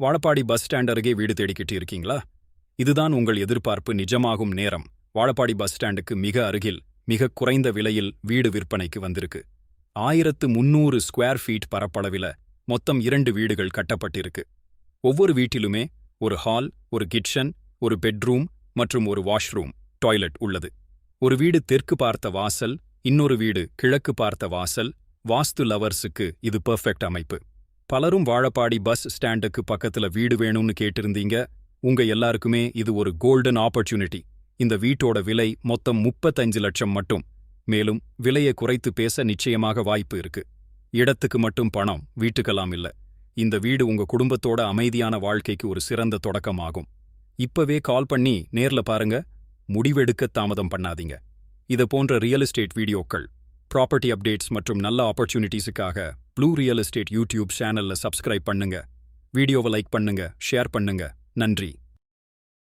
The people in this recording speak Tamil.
வாழப்பாடி பஸ் ஸ்டாண்ட் அருகே வீடு தேடிக்கிட்டு இருக்கீங்களா இதுதான் உங்கள் எதிர்பார்ப்பு நிஜமாகும் நேரம். வாழப்பாடி பஸ் ஸ்டாண்டுக்கு மிக அருகில் மிக குறைந்த விலையில் வீடு விற்பனைக்கு வந்திருக்கு. ஆயிரத்து முன்னூறு ஸ்கொயர் ஃபீட் பரப்பளவில மொத்தம் இரண்டு வீடுகள் கட்டப்பட்டிருக்கு. ஒவ்வொரு வீட்டிலுமே ஒரு ஹால் ஒரு கிச்சன் ஒரு பெட்ரூம் மற்றும் ஒரு வாஷ்ரூம் டாய்லெட் உள்ளது. ஒரு வீடு தெற்கு பார்த்த வாசல் இன்னொரு வீடு கிழக்கு பார்த்த வாசல் வாஸ்து லவர்ஸுக்கு இது பெர்ஃபெக்ட் அமைப்பு. பலரும் வாழப்பாடி பஸ் ஸ்டாண்டுக்கு பக்கத்துல வீடு வேணும்னு கேட்டிருந்தீங்க. உங்க எல்லாருக்குமே இது ஒரு கோல்டன் ஆப்பர்ச்சுனிட்டி. இந்த வீட்டோட விலை மொத்தம் முப்பத்தஞ்சு லட்சம் மட்டும். மேலும் விலையை குறைத்து பேச நிச்சயமாக வாய்ப்பு இருக்கு. இடத்துக்கு மட்டும் பணம் வீட்டுக்கெல்லாம் இல்ல. இந்த வீடு உங்க குடும்பத்தோட அமைதியான வாழ்க்கைக்கு ஒரு சிறந்த தொடக்கமாகும். இப்பவே கால் பண்ணி நேர்ல பாருங்க. முடிவெடுக்க தாமதம் பண்ணாதீங்க. இது போன்ற ரியல் எஸ்டேட் வீடியோக்கள் ப்ராப்பர்ட்டி அப்டேட்ஸ் மற்றும் நல்ல ஆப்பர்ச்சுனிட்டிஸுக்காக ப்ளூ ரியல் எஸ்டேட் யூடியூப் சேனல்ல சப்ஸ்கிரைப் பண்ணுங்க. வீடியோவை லைக் பண்ணுங்க ஷேர் பண்ணுங்க. நன்றி.